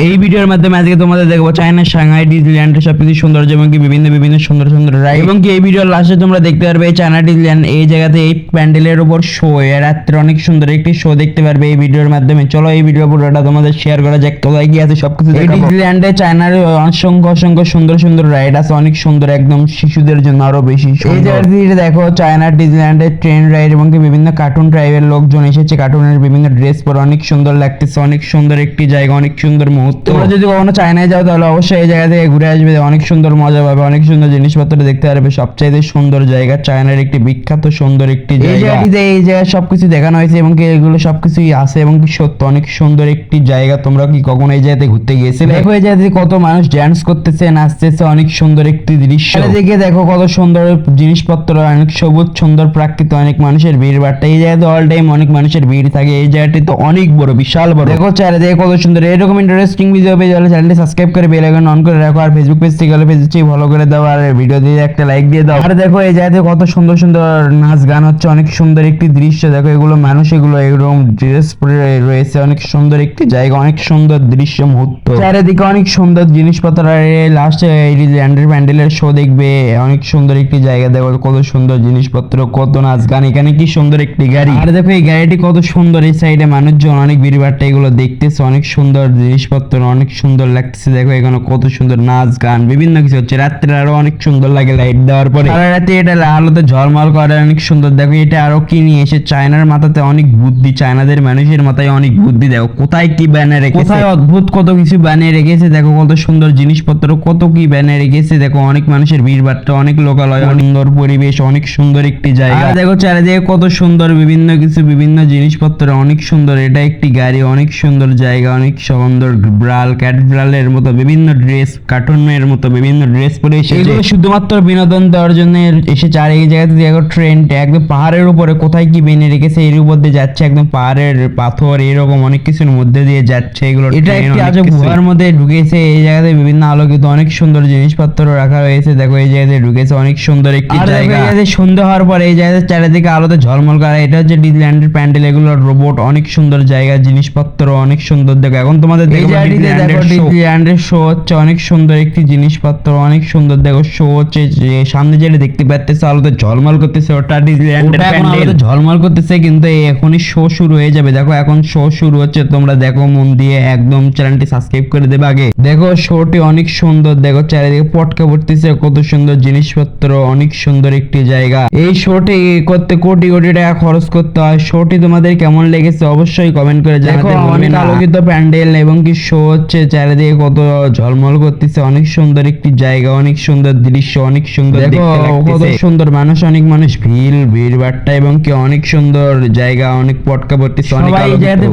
এই ভিডিওর মাধ্যমে আজকে তোমাদের দেখব চায়না সাংহাই ডিজল্যান্ডের সবকিছু সৌন্দর্য এবং কি বিভিন্ন বিভিন্ন সুন্দর সুন্দর রাইড এবং কি এই ভিডিওর লাস্টে তোমরা দেখতে পারবে এই চায়না ডিজল্যান্ড এই জায়গাতে এই প্যান্ডেলের উপর শো রাত্রে অনেক সুন্দর একটি শো দেখতে পারবে এই ভিডিওর মাধ্যমে। চলো এই ভিডিও পুরোটা তোমাদের শেয়ার করা যাক কোথায় কি আছে সবকিছু এই ডিজল্যান্ডে চায়নার অসংখ্য অসংখ্য সুন্দর সুন্দর রাইড আছে অনেক সুন্দর একদম শিশুদের জন্য আরও বেশি এই জায়গাতে দেখো চায়নার ডিজল্যান্ডের ট্রেন রাইড এবং কি বিভিন্ন কার্টুন ট্রাইবের লোকজন এসেছে কার্টুনের বিভিন্ন ড্রেস পরে অনেক সুন্দর লাগতেছে অনেক সুন্দর একটি জায়গা অনেক সুন্দর মুহূর্ত তোমরা যদি কখনো চায়নায় যাও তাহলে অবশ্যই এই জায়গা থেকে ঘুরে আসবে অনেক সুন্দর মজা পাবে অনেক সুন্দর জিনিসপত্র দেখতে পারবে। সবচাইতে সুন্দর জায়গা চায়নার একটি বিখ্যাত সুন্দর একটি জায়গা। এই জায়গায় সবকিছু দেখানো হয়েছে এবং কি এগুলো সবকিছুই আছে এবং কি সত্য অনেক সুন্দর একটি জায়গা। তোমরা কি কখনো এই জায়গাতে ঘুরতে গিয়েছিলে? দেখো এই জায়গাতে কত মানুষ ড্যান্স করতেছে নাচতেছে অনেক সুন্দর একটি দৃশ্য। দেখে দেখো কত সুন্দর জিনিসপত্র অনেক সবুজ সুন্দর প্রাকৃতিক অনেক মানুষের ভিড় বাড়টা এই জায়গাতে অল টাইম অনেক মানুষের ভিড় থাকে এই জায়গাটি তো অনেক বড় বিশাল বড়। দেখো চারিদিকে কত সুন্দর এরকম ইন্টারেস্টিং ভিডিও পেয়ে গেলে চ্যানেলটি সাবস্ক্রাইব করে বেল আইকন অন করে রাখো, আর ফেসবুক পেজ থেকে গেলে পেজটি ফলো করে দাও, আর ভিডিও দিয়ে একটা লাইক দিয়ে দাও। আর দেখো, এই জায়গাতে কত সুন্দর সুন্দর নাচ গান হচ্ছে, অনেক সুন্দর একটি দৃশ্য। দেখো, এগুলো মানুষ, এগুলো এরকম ড্রেস পরে রয়েছে, অনেক সুন্দর একটি জায়গা, অনেক সুন্দর দৃশ্য মুহূর্ত। চারিদিকে অনেক সুন্দর জিনিসপত্র, আর লাস্টে এই ল্যান্ডের প্যান্ডেলের শো দেখবে, অনেক সুন্দর একটি জায়গা। দেখো, কত সুন্দর জিনিসপত্র, কত নাচ গান, এখানে কি সুন্দর একটি গাড়ি। আর দেখো, এই গাড়িটি কত সুন্দর, এই সাইডে মানুষজন অনেক ভিড়ভাট্টা এগুলো দেখতেছে, অনেক সুন্দর জিনিসপত্র। অনেক সুন্দর লাগতেছে। দেখো এখানে কত সুন্দর নাচ গান বিভিন্ন কিছু হচ্ছে। রাত্রে আরও অনেক সুন্দর লাগে লাইট দেওয়ার পরে। সারা রাতে এটা আলোতে ঝলমল করে অনেক সুন্দর। দেখো এটা আরও কি নিয়ে এসে চায়নার মাথাতে অনেক বুদ্ধি চায়নাদের মানুষের মাথায় অনেক বুদ্ধি। দেখো কোথায় কি ব্যানার রেখেছে। কোথায় অদ্ভুত কত কিছু বানিয়ে রেখেছে। দেখো কত সুন্দর জিনিসপত্র কত কি বানিয়ে রেখেছে। দেখো অনেক মানুষের ভিড় ভাট্টা অনেক লোকালয় অনেক সুন্দর পরিবেশ অনেক সুন্দর একটি জায়গা। দেখো চারিদিকে কত সুন্দর বিভিন্ন কিছু বিভিন্ন জিনিসপত্র অনেক সুন্দর। এটা একটি গাড়ি অনেক সুন্দর জায়গা অনেক সুন্দর ব্রাল ক্যাট ব্রালের মতো বিভিন্ন ড্রেস কার্টুনের মতো বিভিন্ন ড্রেস পরে এসেছে। শুধুমাত্র বিনোদন দেওয়ার জন্য এসেছে? আর এই জায়গাতে দেখো ট্রেনটা একদম পাহাড়ের উপরে কোথায় কি বেনে রেখেছে এর উপর দিয়ে যাচ্ছে একদম পাহাড়ের পাথর এরকম অনেক কিছুর মধ্যে দিয়ে যাচ্ছে এগুলো এটা একটি আজব গুহার মধ্যে ঢুকেছে এই জায়গাতে বিভিন্ন আলোকিত অনেক সুন্দর জিনিসপত্র রাখা রয়েছে দেখো এই জায়গাতে ঢুকেছে অনেক সুন্দর একটি জায়গা। সন্ধ্যা হওয়ার পরে এই জায়গাতে চারিদিকে আলোতে ঝলমল করা এটা হচ্ছে ডিজল্যান্ডের প্যান্ডেল এগুলো রোবট অনেক সুন্দর জায়গা জিনিসপত্র অনেক সুন্দর। দেখো এখন তোমাদের দেখো জায়গাটিতে দেখো শো হচ্ছে অনেক সুন্দর একটি জিনিসপত্র অনেক সুন্দর দেখো শো হচ্ছে যে সামনে যেটা দেখতে পাচ্তেছে আলোতে ঝলমল করতেছে ওটা ডিজনিল্যান্ডের প্যান্ডেল। ঝলমল করতেছে কিন্তু এখনই শো শুরু হয়ে যাবে। দেখো এখন শো শুরু হচ্ছে তোমরা দেখো মন দিয়ে একদম চ্যানেলটি সাবস্ক্রাইব করে দেবে আগে। দেখো শোটি অনেক সুন্দর দেখো চারিদিকে পটকা পড়তেছে কত সুন্দর জিনিসপত্র অনেক সুন্দর একটি জায়গা। এই শোটি করতে কোটি কোটি টাকা খরচ করতে হয়। শোটি তোমাদের কেমন লেগেছে অবশ্যই কমেন্ট করে দেখো, জানাতে অনেক আলোকিত প্যান্ডেল এবং কি শো হচ্ছে চারিদিকে কত ঝলমল করতেছে অনেক সুন্দর একটি জায়গা অনেক সুন্দর দৃশ্য অনেক সুন্দর দেখো, কত সুন্দর মানুষ অনেক মানুষ ভিড় ভিড় বাট্টা এবং কি অনেক সুন্দর জায়গা অনেক পটকা পড়তেছে অনেক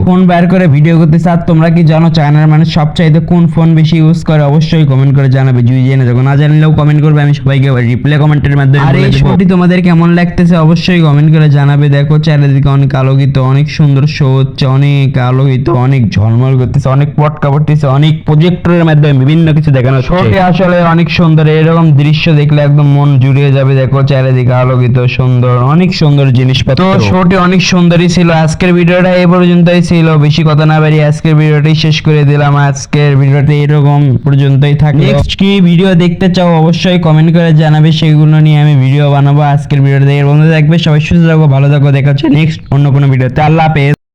ফোন বের করে ভিডিও করতেছে আর তোমরা কি জানো চায়নার মানুষ সবচাইতে কোন ফোন বেশি ইউজ করে অবশ্যই কমেন্ট করে জানাবে। যদি জেনে থাকো না জানলেও কমেন্ট করবে আমি সবাইকে রিপ্লাই কমেন্টের মাধ্যমে আর এই শোটি তোমাদের কেমন লাগতেছে অবশ্যই কমেন্ট করে জানাবে। দেখো চারিদিকে অনেক আলোকিত অনেক সুন্দর শো হচ্ছে অনেক আলোকিত অনেক ঝলমল করতেছে অনেক পটকা পড়তেছে অনেক প্রজেক্টরের মাধ্যমে বিভিন্ন কিছু দেখানো শোটি আসলে অনেক সুন্দর এরকম দৃশ্য দেখলে একদম মন জুড়িয়ে যাবে। দেখো চারিদিকে আলোকিত সুন্দর অনেক সুন্দর জিনিসপত্র। তো শোটি অনেক সুন্দরই ছিল আজকের ভিডিওটা এই পর্যন্তই ছিল। বেশি কথা না বাড়িয়ে আজকের ভিডিওটাই শেষ করে দিলাম। আজকের ভিডিওটা এরকম পর্যন্তই থাকে নেক্সট কি ভিডিও দেখতে চাও অবশ্যই কমেন্ট করে জানাবে, সেগুলো নিয়ে আমি ভিডিও বানাবো আজকের ভিডিওতে দেখে বন্ধু দেখবে, সবাই সুস্থ থাকো, ভালো থাকো, দেখা হচ্ছে নেক্সট অন্য কোনো ভিডিওতে আল্লাহ হাফেজ।